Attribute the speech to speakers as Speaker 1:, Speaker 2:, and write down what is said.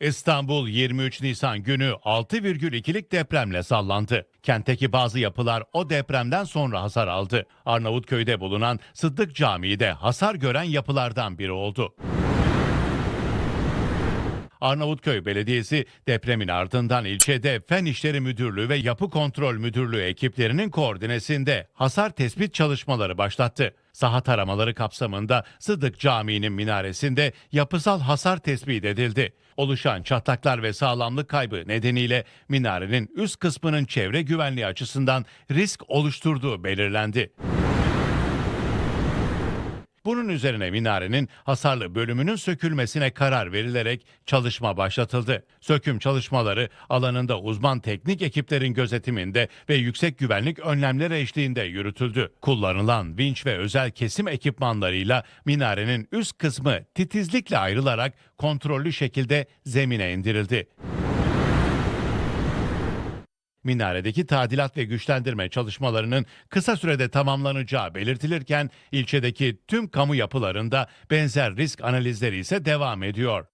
Speaker 1: İstanbul 23 Nisan günü 6,2'lik depremle sallandı. Kentteki bazı yapılar o depremden sonra hasar aldı. Arnavutköy'de bulunan Sıddık Camii de hasar gören yapılardan biri oldu. Arnavutköy Belediyesi depremin ardından ilçede Fen İşleri Müdürlüğü ve Yapı Kontrol Müdürlüğü ekiplerinin koordinesinde hasar tespit çalışmaları başlattı. Saha taramaları kapsamında Sıddık Camii'nin minaresinde yapısal hasar tespit edildi. Oluşan çatlaklar ve sağlamlık kaybı nedeniyle minarenin üst kısmının çevre güvenliği açısından risk oluşturduğu belirlendi. Bunun üzerine minarenin hasarlı bölümünün sökülmesine karar verilerek çalışma başlatıldı. Söküm çalışmaları alanında uzman teknik ekiplerin gözetiminde ve yüksek güvenlik önlemleri eşliğinde yürütüldü. Kullanılan vinç ve özel kesim ekipmanlarıyla minarenin üst kısmı titizlikle ayrılarak kontrollü şekilde zemine indirildi. Minaredeki tadilat ve güçlendirme çalışmalarının kısa sürede tamamlanacağı belirtilirken ilçedeki tüm kamu yapılarında benzer risk analizleri ise devam ediyor.